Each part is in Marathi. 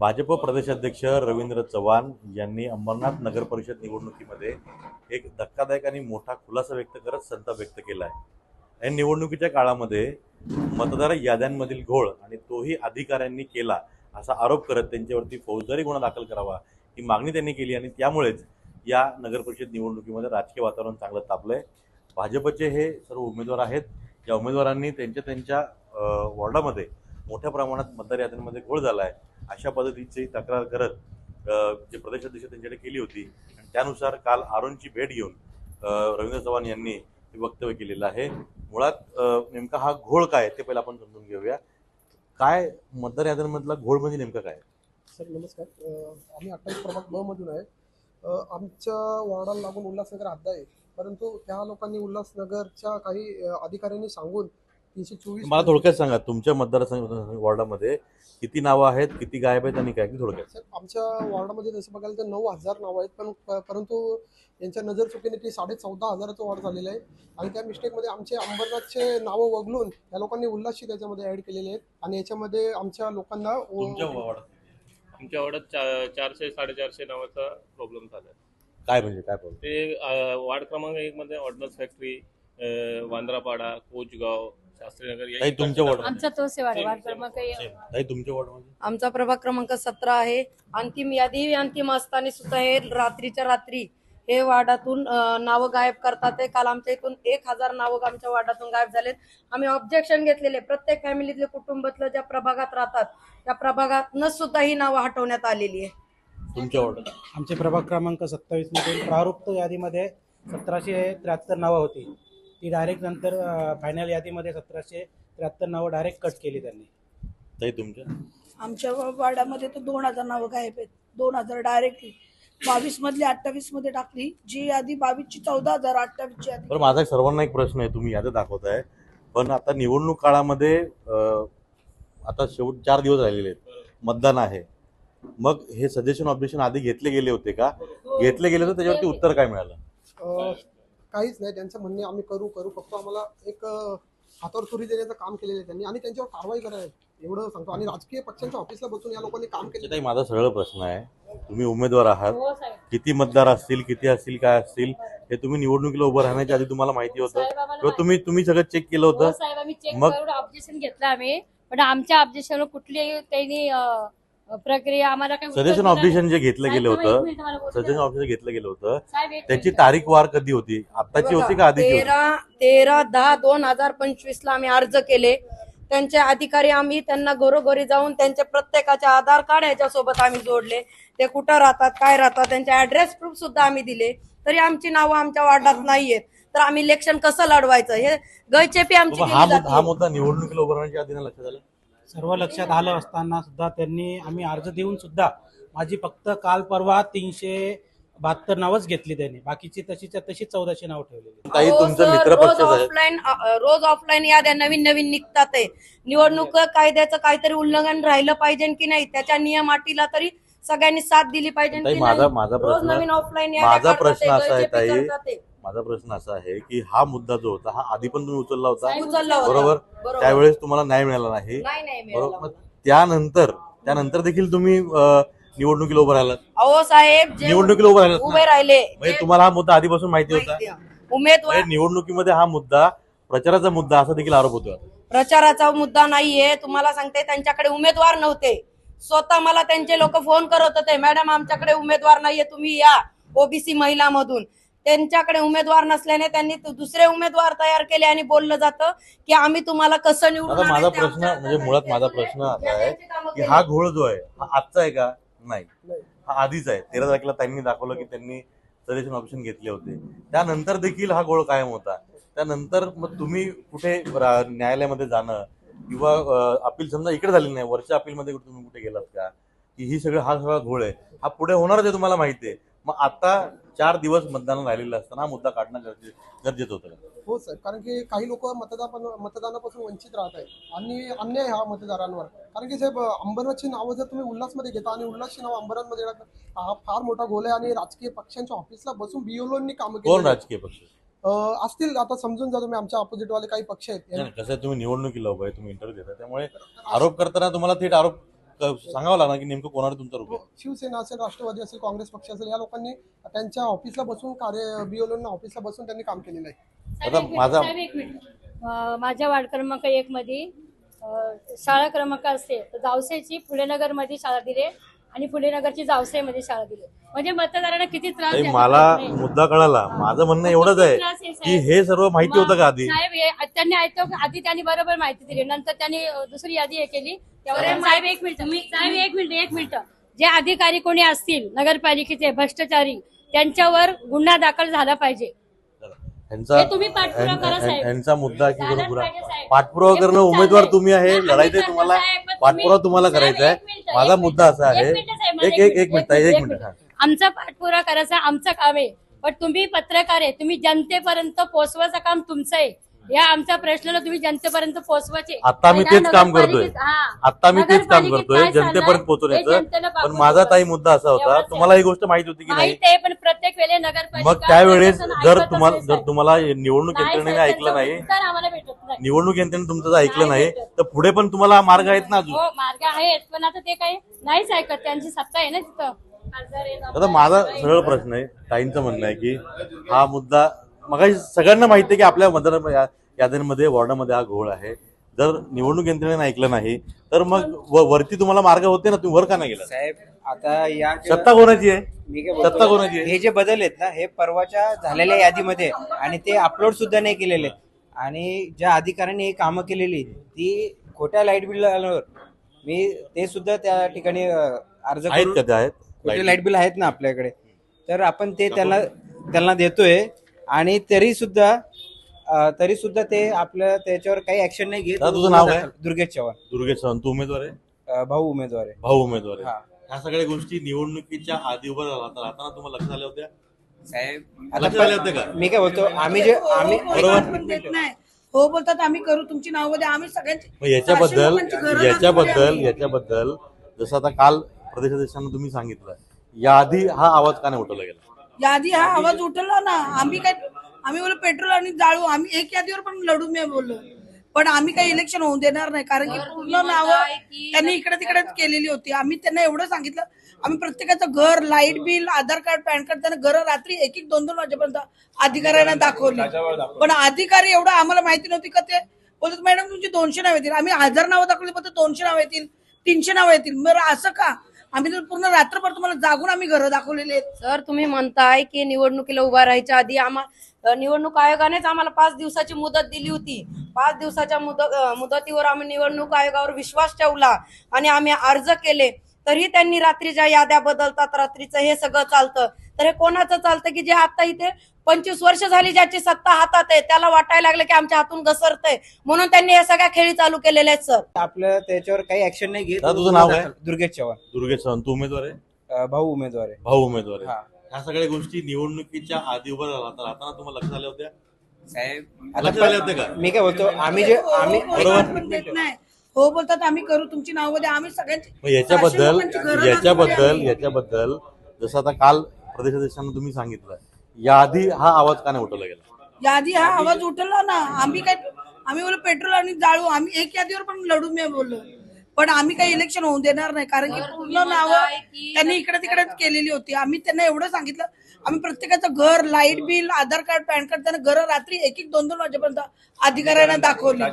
भाजप प्रदेशाध्यक्ष रवींद्र चव्हाण यांनी अंबरनाथ नगर परिषद निवडणुकीमध्ये एक धक्कादायक आणि मोठा खुलासा व्यक्त करत संताप व्यक्त केला आहे. या निवडणुकीच्या काळामध्ये मतदार याद्यांमधील घोळ आणि तोही अधिकाऱ्यांनी केला असा आरोप करत त्यांच्यावरती फौजदारी गुन्हा दाखल करावा ही मागणी त्यांनी केली आणि त्यामुळेच या नगरपरिषद निवडणुकीमध्ये राजकीय वातावरण चांगलं तापलं आहे भाजपचे हे सर्व उमेदवार आहेत. या उमेदवारांनी त्यांच्या त्यांच्या वॉर्डामध्ये मोठ्या प्रमाणात मतदार याद्यांमध्ये घोळ झाला आहे अशा पद्धतीची तक्रार करत जे प्रदेशाध्यक्ष त्यांच्याकडे केली होती आणि त्यानुसार काल आरोंची भेट घेऊन रवींद्र चव्हाण यांनी हे वक्तव्य केलेलं आहे. मुळात नेमका हा घोळ काय ते पहिला आपण समजून घेऊया. काय मतदार याद्यांमधला घोळ म्हणजे नेमका काय? सर नमस्कार. आम्ही अठ्ठावीस प्रभाग न मधून आहे. आमच्या वॉर्डाला लागून उल्हासनगर हद्द आहे. परंतु त्या लोकांनी उल्हासनगरच्या काही अधिकाऱ्यांनी सांगून तीनशे चोवीस मला थोडक्यात सांगा तुमच्या मतदारसंघ वॉर्डामध्ये किती नावं आहेत किती गायब आहेत आणि काय थोडक्यात. सर आमच्या वॉर्डामध्ये जसं बघायला तर नऊ हजार नावं आहेत पण प- परंतु यांच्या नजर चुकीने ती साडे चौदा हजाराचं वॉर्ड झालेलं आहे. आणि त्या मिस्टेकमध्ये आमचे अंबरनाथचे नावं वगळून या लोकांनी उल्हासची त्याच्यामध्ये ऍड केलेले आहेत. आणि याच्यामध्ये आमच्या लोकांना तुमच्या वॉर्डात आमच्या चा चारशे साडेचारशे नावाचा प्रॉब्लेम झाला आहे. काय म्हणजे काय प्रॉब्लेम ते अ, वार्ड क्रमांक एक मध्ये ऑर्डनन्स फॅक्टरी अ, वांद्रापाडा कोचगाव शास्त्रीनगर या ताई, तुमच्या ठिकाणी- वॉर्ड- आमचा तोच आहे वार्ड सेम, वार्ड सेम. क्रमांक ताई तुमच्या वॉर्डमध्ये? आमचा प्रभाग क्रमांक सतरा आहे. अंतिम यादी अंतिम असताना सुद्धा हे रात्रीच्या रात्री हे वार्डातून अं, नावं गायब करतात आहे काल आमच्या इथून एक हजार नावं आमच्या वार्डातून गायब झालेत. आम्ही ऑब्जेक्शन घेतलेले. प्रत्येक फॅमिलीतले कुटुंबातलं ज्या प्रभागात राहतात त्या प्रभागातनं सुद्धा ही नावं हटवण्यात आलेली आहे. तुमच्या आमचे प्रभाग क्रमांक सत्तावीस मधील प्रारुप्त यादीमध्ये सतराशे त्र्याहत्तर नावं होती. ती डायरेक्ट नंतर फायनल यादीमध्ये सतराशे त्र्याहत्तर नावं डायरेक्ट कट केली त्यांनी. ताई तुमच्या? आमच्या वार्डामध्ये तर दोन हजार नावं गायब आहेत. दोन हजार डायरेक्टली बावीस मधली अठ्ठावीसमध्ये टाकली. जी यादी बावीसची चौदा हजार अठ्ठावीसची यादी. बरं माझा एक सर्वांना एक प्रश्न आहे. तुम्ही यादी दाखवताय पण आता निवडणूक काळामध्ये अं, आता शेवट चार दिवस राहिलेले आहेत. मतदान आहे. मग हे सजेशन ऑब्जेक्शन आधी घेतले गेले होते का? घेतले गेले होते त्याच्यावरती उत्तर काय मिळालं? अ, काहीच नाही. त्यांचं म्हणणे आम्ही करू करू. फक्त आम्हाला एक हातावर तुरी देण्याचं काम केलेलं आहे त्यांनी. आणि त्यांच्यावर कारवाई करायला एवढं सांगतो. आणि राजकीय पक्षांच्या ऑफिसला बसून या लोकांनी काम केलं ताई माझा सरळ प्रश्न आहे. तुम्ही उमेदवार आहात. हो साहेब. किती मतदार असतील किती असतील काय असतील हे तुम्ही निवडणुकीला उभं राहण्याच्या आधी तुम्हाला माहिती होतं. साहेब आम्हाला किंवा तुम्ही तुम्ही सगळं चेक केलं हो होतं साहेब आम्ही चेक मग- ऑब्जेक्शन घेतलं आम्ही. पण आमच्या ऑब्जेक्शन कुठलीही त्यांनी अं, प्रक्रिया आम्हाला काही उत्तर सजेशन ऑब्जेक्शन जे घेतलं नाही. गेलं साहेब, तुम्ही एक होतं मिनिट मला बोलू सजेशन. ऑब्जेक्शन घेतलं गेलं होतं साहेब, एक त्याची मिनिट. तारीख वार कधी होती? आत्ताची होती का आधीची होती? तेरा तेरा दहा दोन हजार पंचवीस ला आम्ही अर्ज केले. त्यांचे अधिकारी आम्ही त्यांना घरोघरी जाऊन त्यांचे प्रत्येकाचे आधार कार्ड याच्यासोबत आम्ही जोडले. ते कुठं राहतात काय राहतात त्यांचे ऍड्रेस प्रूफ सुद्धा आम्ही दिले. तरी आमची नावं आमच्या वार्डात नाहीयेत तर आम्ही इलेक्शन कसं लढवायचं? हे गैचेपी आमची हा केली मुद्दा हा जाते. मुद्दा निवडणुकीला उभं राहण्याच्या आधी नाही लक्षात आलं? सर्व लक्षात आलं असताना सुद्धा त्यांनी आम्ही अर्ज देऊन सुद्धा माझी फक्त काल परवा तीनशे बहात्तर नावच घेतली त्यांनी. बाकीची तशीच्या तशी चौदाशे नाव ठेवलेली तुमचा सर, मित्र रोज ऑफलाईन रोज ऑफलाईन याद्या नवीन नवीन निघतात आहे निवडणूक कायद्याचं काहीतरी उल्लंघन राहिलं पाहिजे की नाही त्याच्या नियम अटीला तरी सगळ्यांनी साथ दिली पाहिजे माझा माझा रोज प्रश्न नवीन ऑफलाईन माझा प्रश्न असा आहे ताई माझा प्रश्न असा आहे की हा मुद्दा जो होता हा आधी पण तुम्ही उचलला होता? उचलला होता. बरोबर? बरोबर. त्यावेळेस तुम्हाला न्याय मिळाला नाही. नाही नाही बरोबर? मिळाला त्यानंतर त्यानंतर देखील तुम्ही अं, निवडणुकीला उभं राहिलात. अहो साहेब जे निवडणुकीला उभं राहिलात उभे ना? राहिले म्हणजे जे तुम्हाला हा मुद्दा आधीपासून माहिती होता? माहिती आहे. उमेदवार म्हणजे निवडणुकीमध्ये हा मुद्दा प्रचाराचा मुद्दा असा देखील आरोप होतो प्रचाराचा मुद्दा नाहीये. तुम्हाला सांगते त्यांच्याकडे उमेदवार नव्हते. स्वतः मला त्यांचे लोक फोन करत होते मॅडम आमच्याकडे उमेदवार नाहीये तुम्ही या. ओबीसी महिला मधून त्यांच्याकडे उमेदवार नसल्याने त्यांनी दुसरे उमेदवार तयार केले आणि बोललं जातं की आम्ही तुम्हाला कसं निवडून आता माझा आणायचं प्रश्न आमच्या म्हणजे मुळात माझा प्रश्न असा आहे त्यांची कामं की. हा घोळ जो आहे हा आजचा आहे का? नाही. हा आधीच आहे. तेरा तारखेला त्यांनी दाखवलं की त्यांनी सजेशन ऑप्शन घेतले होते. त्यानंतर देखील हा घोळ कायम होता. त्यानंतर मग तुम्ही कुठे रा- न्यायालयामध्ये जाणं किंवा अपील समजा इकडे झाली नाही वरच्या अपीलमध्ये तुम्ही कुठे गेलात का? की ही सगळं हा सगळा घोळ आहे. हा पुढे होणारच आहे तुम्हाला माहिती आहे. मग आता चार दिवस मतदान राहिलेलं असताना हा मुद्दा काढणं गरजे- गरजेचं होतं? हो सर कारण की काही लोक मतदान मतदानापासून वंचित राहत आहेत. आणि अन्याय हा मतदारांवर. कारण की साहेब अंबरनाथची नावं जर तुम्ही उल्हासमध्ये घेता आणि उल्हासची नाव अंबरनाथमध्ये हा फार मोठा गोल आहे आणि राजकीय पक्षांच्या ऑफिसला बसून बीओलोनी काम कोण केलं राजकीय पक्ष? असतील आता समजून जा तुम्ही आमच्या ऑपोजिट वाले काही पक्ष आहेत. नाही, कसं आहे, तुम्ही निवडणुकीला उभं आहे तुम्ही इंटरव्ह्यू देता त्यामुळे आरोप करताना तुम्हाला थेट आरोप सांगावं लागणार की नेमकं कोणाला तुमचा रुपये? शिवसेना असेल राष्ट्रवादी असेल काँग्रेस पक्ष असेल या लोकांनी त्यांच्या ऑफिसला बसून कार्य बीओलोना ऑफिसला बसून त्यांनी काम केलेलं आहे. आता माझा- माझ्या वार्ड क्रमांक एक मध्ये शाळा क्रमांक असते तर जावसेची फुलेनगरमध्ये शाळा दिली आणि फुलेनगरची जावसे मध्ये शाळा दिली म्हणजे मतदारांना किती त्रास मला. मुद्दा कळाला. माझं म्हणणं एवढंच आहे की. हे सर्व माहिती होतं का आधी? साहेब हे त्यांनी ऐकतो आधी त्यांनी बरोबर माहिती दिली. नंतर त्यांनी दुसरी यादी हे केली. साहेब एक मिनिट साहेब एक मिनिट एक मिनिट जे अधिकारी कोणी असतील नगरपालिकेचे भ्रष्टाचारी त्यांच्यावर गुन्हा दाखल झाला पाहिजे हे तुम्ही पाठपुरावा करा, साहेब. ह्यांचा मुद्दा की बरोबर पाहिजे, साहेब. पाठपुरावा हे करणं खूप उमेदवार चाललंय. तुम्ही आहे आम्ही लढाई ते करतो, तुम्हाला साहेब, पण पाठपुरावा तुम्ही- तुम्हाला साहेब, करायचा आहे मिनिट, माझा एक मुद्दा मिनिट, असा आहे एक मिनिट, साहेब, एक एक एक मिनिट एक मिनिट हा. आमचा पाठपुरावा करायचा आमचं काम आहे पण तुम्ही पत्रकार आहे तुम्ही जनतेपर्यंत पोहोचवायचं काम तुमचं आहे या आमच्या प्रश्नाला तुम्ही जनतेपर्यंत पोहोचवायचे आता मी तेच काम करतोय. आता मी तेच काम करतोय जनतेपर्यंत पोहोचवण्याचं पण माझा ताई मुद्दा असा होता. तुम्हाला ही गोष्ट माहीत होती की नाही आहे पण प्रत्येक वेळेला नगरपालिका मग त्यावेळेस जर तुम्हाला जर. तुम्हाला निवडणूक यंत्रणेने ऐकलं नाही निवडणूक यंत्रणेने तुमचं ऐकलं नाही. तर पुढे पण तुम्हाला मार्ग आहेत ना अजून हो मार्ग आहेत पण आता ते काही नाहीच ऐकत त्यांची सत्ता आहे ना तिथं आता माझा सरळ प्रश्न आहे ताईंचं म्हणणं आहे की हा मुद्दा मग सगळ्यांना माहिती आहे की आपल्या मतदार या- याद्यांमध्ये वॉर्डामध्ये हा घोळ आहे. जर निवडणूक यंत्रणेने ऐकलं नाही तर मग वरती तुम्हाला मार्ग होते ना? तुम्ही वर का नाही गेला साहेब आता या सत्ता कोणाची आहे? मी काय सत्ता बोलतो, कोणाची आहे? हे जे बदल आहेत ना हे परवाच्या झालेल्या यादीमध्ये आहे. आणि ते अपलोड सुद्धा नाही केलेले. आहेत. आणि ज्या अधिकाऱ्यांनी हे कामं केलेली ती खोट्या लाइट बिल आल्यावर मी ते सुद्धा त्या ठिकाणी अं, अर्ज आहेत करून का ते आहेत? खोटे लाइट बिल आहेत ना आपल्याकडे. तर आपण ते त्यांना त्यांना देतोय. आणि तरी सुद्धा अं, तरी सुद्धा ते आपलं त्याच्यावर काही ऍक्शन नाही घेत. दादा, तुझं नाव काय? दुर्गेश चव्हाण. दुर्गेश चव्हाण तू उमेदवार आहे? अं, भाऊ उमेदवार आहे. भाऊ उमेदवार आहे. हा. ह्या सगळ्या गोष्टी निवडणुकीच्या आधी उभं राहता राहताना तुम्हाला लक्षात आल्या होत्या? साहेब लक्षात आले होते का? मी काय बोलतो आम्ही जे आम्ही बरोबर. पण देत नाही. हो बोलतात आम्ही करू तुमची नावं द्या. आम्ही सगळ्यांची मग याच्याबद्दल सहाशे लोकांची घरं दाखवली याच्याबद्दल आम्ही. याच्याबद्दल जसं आता काल प्रदेशाध्यक्षांना तुम्ही सांगितलं याआधी हा आवाज का नाही उठवला गेला. यादी हा आवाज उठवला ना आम्ही काय आम्ही बोललो पेट्रोल आणि जाळू. आम्ही एक यादीवर पण लढू मी बोललो. पण आम्ही काही इलेक्शन होऊ देणार नाही कारण की पूर्ण नावं त्यांनी इकडे तिकडे केलेली होती. आम्ही त्यांना एवढं सांगितलं आम्ही प्रत्येकाचं घर light bill Aadhaar card PAN card त्यांना घर रात्री एक एक दोन दोन वाजेपर्यंत अधिकाऱ्यांना दाखवली. पण अधिकारी एवढं आम्हाला माहिती नव्हती का ते? बोलत मॅडम तुमची दोनशे नाव येतील. आम्ही हजार नावं दाखवली पण दोनशे नाव येतील तीनशे नाव येतील. बरं असं का? आम्ही तर पूर्ण रात्रभर तुम्हाला जागून आम्ही घरं दाखवलेले आहेत. सर तुम्ही म्हणताय की निवडणुकीला उभा राहायच्या आधी आम्हाला निवडणूक आयोगानेच आम्हाला पाच दिवसाची मुदत दिली होती. पाच दिवसाच्या मुदत मुदतीवर आम्ही निवडणूक आयोगावर विश्वास ठेवला आणि आम्ही अर्ज केले. तरी त्यांनी रात्रीच्या याद्या बदलतात रात्रीचं हे सगळं चालतं. तर हे कोणाचं चालतं की जे आता इथे पंचवीस वर्ष झाली ज्याची सत्ता हातात आहे त्याला वाटायला लागलं की आमच्या हातून घसरतंय. म्हणून त्यांनी या सगळ्या खेळी चालू केलेल्या आहेत सर. आपलं त्याच्यावर काही ऍक्शन नाही घेत. दादा, तुझं नाव काय? दुर्गेश चव्हाण. दुर्गेश चव्हाण तू उमेदवार आहे? अं, भाऊ उमेदवार आहे. भाऊ उमेदवार आहे. हा. ह्या सगळ्या गोष्टी निवडणुकीच्या आधी उभं राहता राहताना तुम्हाला लक्षात आल्या होत्या साहेब लक्षात आल्या होत्या का? मी काय बोलतो आम्ही जे आम्ही बरोबर. पण देत नाही हो बोलतात आम्ही करू तुमची नावं द्या आम्ही सगळ्यांची याच्याबद्दल याच्याबद्दल. याच्याबद्दल जसं आता काल प्रदेशाध्यक्षांना तुम्ही सांगितलं याआधी हा आवाज का नाही उठवला गेला? यादी हा आवाज उठवला ना आम्ही काय आम्ही बोललो पेट्रोल आणि जाळू आम्ही एक यादीवर पण लढू मी बोललो. पण आम्ही काही इलेक्शन होऊ देणार नाही कारण की पूर्ण नावं त्यांनी इकडे तिकडे केलेली होती. आम्ही त्यांना एवढं सांगितलं आम्ही प्रत्येकाचं घर light bill Aadhaar card PAN card त्यांना घर रात्री एक एक दोन दोन वाजेपर्यंत अधिकाऱ्यांना दाखवली.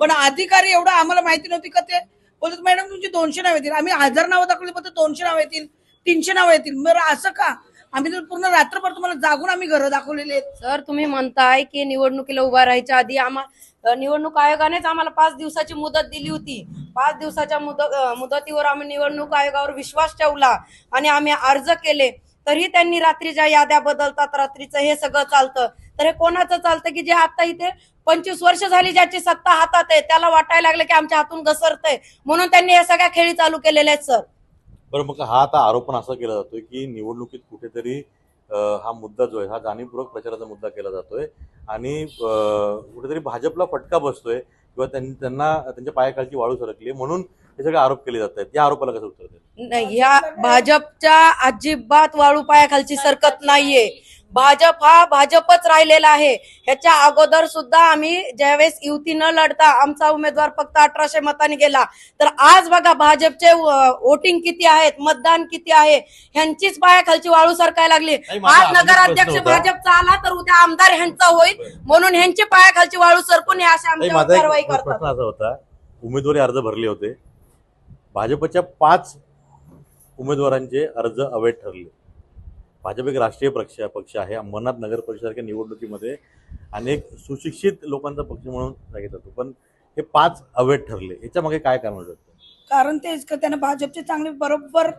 पण अधिकारी एवढं आम्हाला माहिती नव्हती का ते? बोलत मॅडम तुमची दोनशे नाव येतील. आम्ही हजार नावं दाखवली पण दोनशे नाव येतील तीनशे नाव येतील. बरं असं का? आम्ही तर पूर्ण रात्रभर तुम्हाला जागून आम्ही घरं दाखवलेली आहेत. सर तुम्ही म्हणताय की निवडणुकीला उभा राहायच्या आधी आम्हाला निवडणूक आयोगानेच आम्हाला पाच दिवसाची मुदत दिली होती. पाच दिवसाच्या मुदतीवर आम्ही निवडणूक आयोगावर विश्वास ठेवला आणि आम्ही अर्ज केले. तरी त्यांनी रात्रीच्या याद्या बदलतात रात्रीचं हे सगळं चालतं. तर हे कोणाचं चालतं की जे आता इथे पंचवीस वर्ष झाली ज्याची सत्ता हातात आहे त्याला वाटायला लागलं की आमच्या हातून घसरतंय. म्हणून त्यांनी या सगळ्या खेळी चालू केलेल्या आहेत सर. बरं मग हा आता आरोप पण असा केला जातोय की निवडणुकीत कुठेतरी हा मुद्दा जो आहे हा जाणीवपूर्वक प्रचाराचा मुद्दा केला जातोय. आणि कुठेतरी भाजपला फटका बसतोय किंवा त्यां- त्यांना त्यांच्या पायाखालची वाळू सरकली म्हणून हे सगळे आरोप केले जात आहेत. या आरोपाला कसं उत्तर नाही या भाजपच्या अजिबात वाळू पायाखालची सरकत नाहीये. भाजप हा भाजपच राहिलेला आहे. ह्याच्या अगोदर सुद्धा आम्ही ज्यावेळेस युती न लढता आमचा उमेदवार फक्त अठराशे मतांनी गेला. तर आज बघा भाजपचे वोटिंग किती आहेत मतदान किती आहे ह्यांचीच पायाखालची वाळू सरकायला लागली. माझा आज अजून नगराध्यक्ष प्रश्न होता. भाजपचा आला तर उद्या आमदार ह्यांचा होईल. म्हणून ह्यांची पायाखालची वाळू सरकून हे अशा नाही, आमच्यावर माझा कारवाई एक करतात. प्रश्न असा होता. उमेदवारी अर्ज भरले होते. भाजपच्या पाच उमेदवारांचे अर्ज अवैध ठरले. भाजप एक राष्ट्रीय पक्ष पक्ष आहे. अंबरनाथ नगर परिषदेसारख्या निवडणुकीमध्ये अनेक सुशिक्षित लोकांचा पक्ष म्हणून सांगितलं जातो. पण हे पाच अवैध ठरले. याच्या मागे काय कारण होतं? कारण तेच का त्यांना भाजपचे चांगले बरोबर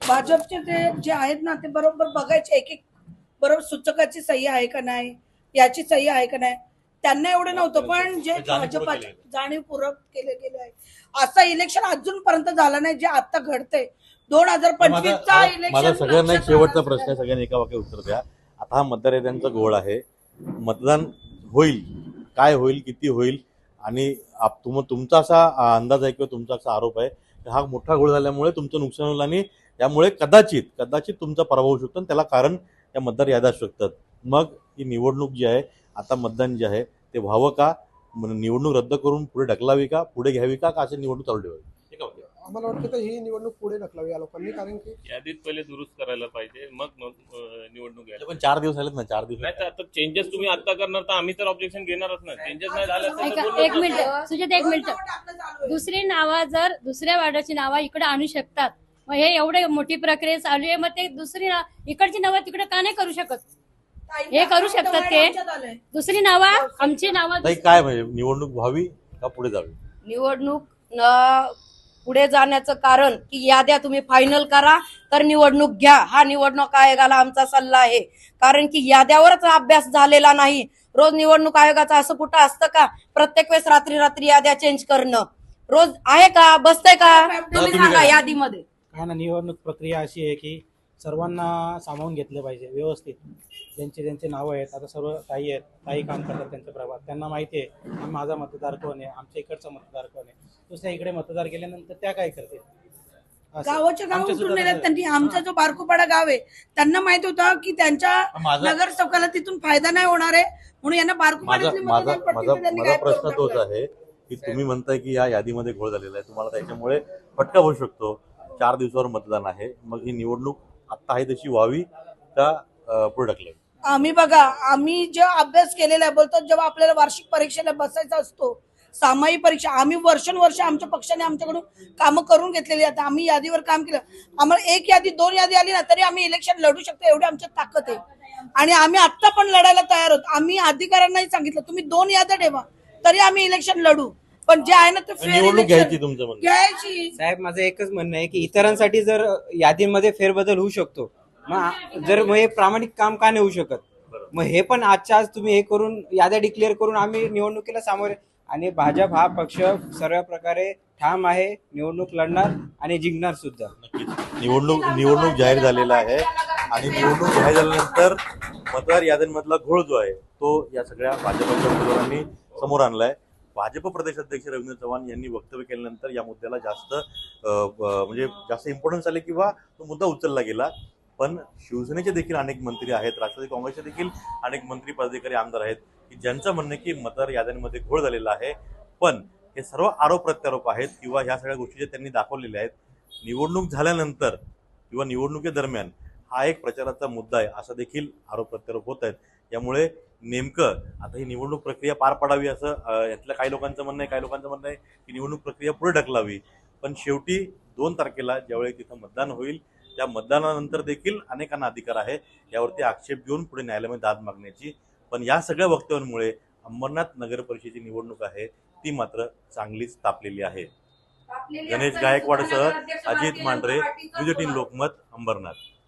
भाजपचे ते जे आहेत ना ते बरोबर बघायचे. एक एक बरोबर सूचकाची सही आहे का नाही? याची सही आहे का नाही? त्यांना एवढं नव्हतं पण जे भाजपाचे. जाणीवपूर्वक केले गेले आहे असं इलेक्शन अजूनपर्यंत झालं नाही जे आता घडतंय. दोन हजार पंचवीसचा इलेक्शन सगळ्यांना एक शेवटचा प्रश्न आहे सगळ्यांनी. एका वाक्यात उत्तर द्या. आता हा मतदार याद्यांचा घोळ आहे. मतदान होईल. काय होईल किती होईल? आणि तुम तुमचा असा अंदाज आहे किंवा तुमचा असा आरोप आहे हा मोठा घोळ झाल्यामुळे तुमचं नुकसान होईल आणि यामुळे कदाचित कदाचित तुमचा पराभव होऊ शकतो आणि त्याला कारण या मतदार याद्या असू शकतात. मग ही निवडणूक जी आहे आता मतदान जे आहे ते व्हावं का? निवडणूक रद्द करून पुढे ढकलावी का? पुढे घ्यावी का? का अशी निवडणूक चालू ठेवावी. आम्हाला वाटतं तर ही निवडणूक पुढे ढकलावी या लोकांनी कारण की यादीत पहिले दुरुस्त करायला पाहिजे मग निवडणूक घ्यायला पण चार दिवस झालेत ना चार दिवस. नाही तर आता चेंजेस तुम्ही आता करणार तर आम्ही तर ऑब्जेक्शन घेणारच ना चेंजेस नाही झाले एक. मिनिट सुजात एक मिनिट. दुसरी नावं जर दुसऱ्या वार्डाची नावं इकडे आणू शकतात मग हे एवढे मोठी प्रक्रिया चालू आहे मग ते दुसरी इकडची नावं तिकडे का नाही करू शकत? हे करू शकतात ते? दुसरी नावं? आमची नावं ताई काय म्हणजे निवडणूक व्हावी का पुढे जावी? निवडणूक न पुढे जाण्याचं कारण की याद्या तुम्ही फायनल करा तर निवडणूक घ्या. हा निवडणूक आयोगाला आमचा सल्ला आहे. कारण की याद्यावरच अभ्यास झालेला नाही. रोज निवडणूक आयोगाचं असं कुठं असतं का? प्रत्येक वेळेस रात्री रात्री याद्या चेंज करणं. रोज आहे का? बसतंय का? तुम्ही तुम्ही सांगा काय? यादीमध्ये. काय ना निवडणूक प्रक्रिया अशी आहे की सर्वांना सामावून घेतलं पाहिजे व्यवस्थित. ज्यांचे ज्यांचे नावं आहेत आता सर्व ताई आहेत ताई काम करतात त्यांच्या प्रभात त्यांना माहिती आहे की माझा मतदार कोण आहे आमच्या इकडचा मतदार कोण आहे. दुसऱ्या इकडे मतदार गेल्यानंतर त्या काय करतील? असं. गावाच्या गाव आमच्या उठून नेल्यात त्यांनी आमचा जो बारकोपाडा गाव आहे त्यांना माहीत होतं की त्यांच्या नगरसेवकाला तिथून फायदा नाही होणार आहे म्हणून यांना माझा बारकोपाड्यातली माझा मतदान पट्टी माझा त्यांनी माझा गायब करून प्रश्न तोच. आहे की तुम्ही म्हणताय की या यादीमध्ये घोळ झालेला आहे. तुम्हाला त्याच्यामुळे फटका होऊ शकतो. चार दिवसावर मतदान आहे. मग ही निवडणूक आता आहे तशी व्हावी त्या अं, आम्ही बघा आम्ही जेव्हा अभ्यास केलेला आहे बोलतो जेव्हा आपल्याला वार्षिक परीक्षेला बसायचा असतो सामायिक परीक्षा आम्ही वर्षानुवर्ष आमच्या पक्षाने आमच्याकडून कामं करून घेतलेली आहेत आम्ही यादीवर काम केलं. आम्हाला एक यादी दोन यादी आली ना तरी आम्ही इलेक्शन लढू शकतो एवढी आमच्यात ताकद आहे. आणि आम्ही आत्ता पण लढायला तयार आहोत. आम्ही अधिकाऱ्यांनाही सांगितलं तुम्ही दोन याद्या ठेवा तरी आम्ही इलेक्शन लढू. पण जे आहे ना ते fair निवडणूक election. घ्यायची तुमचं म्हणणं. घ्यायची. साहेब माझं एकच म्हणणं आहे की इतरांसाठी जर यादीमध्ये फेरबदल होऊ शकतो मग जर मग हे प्रामाणिक काम का नाही होऊ शकत? मग हे पण आजच्या आज तुम्ही हे करून याद्या डिक्लेअर करून आम्ही निवडणुकीला सामोरे आणि भाजप हा पक्ष सर्व प्रकारे ठाम आहे निवडणूक लढणार आणि जिंकणार सुद्धा. नक्कीच. निवडणूक निवडणूक जाहीर झालेला आहे आणि निवडणूक जाहीर झाल्यानंतर मतदार याद्यांमधला घोळ जो आहे तो या सगळ्या भाजपच्या उमेदवारांनी समोर आणलाय. भाजप प्रदेशाध्यक्ष रवींद्र चव्हाण यांनी वक्तव्य केल्यानंतर या मुद्द्याला जास्त म्हणजे जास्त इम्पॉर्टन्स आले किंवा तो मुद्दा उचलला गेला. पण शिवसेनेचे देखील अनेक मंत्री आहेत राष्ट्रवादी काँग्रेसचे देखील अनेक मंत्री पदाधिकारी आमदार आहेत की ज्यांचं म्हणणं की मतदार याद्यांमध्ये घोळ झालेला आहे. पण हे सर्व आरोप प्रत्यारोप आहेत किंवा ह्या सगळ्या गोष्टी ज्या त्यांनी दाखवलेल्या आहेत निवडणूक झाल्यानंतर किंवा निवडणुकीदरम्यान हा एक प्रचाराचा मुद्दा आहे असा देखील आरोप प्रत्यारोप होत आहेत. यामुळे नेमकं आता ही निवडणूक प्रक्रिया पार पाडावी असं यातल्या काही लोकांचं म्हणणं आहे काही लोकांचं म्हणणं आहे की निवडणूक प्रक्रिया पुढे ढकलावी. पण शेवटी दोन तारखेला ज्यावेळी तिथं मतदान होईल त्या मतदानानंतर देखील अनेकांना अधिकार आहे. यावरती आक्षेप घेऊन पुढे न्यायालयामध्ये दाद मागण्याची. पण या सगळ्या वक्तव्यांमुळे अंबरनाथ नगर परिषदेची निवडणूक आहे ती मात्र चांगलीच तापलेली आहे. गणेश गायकवाडसह अजित मांढरे विजय टीम लोकमत अंबरनाथ.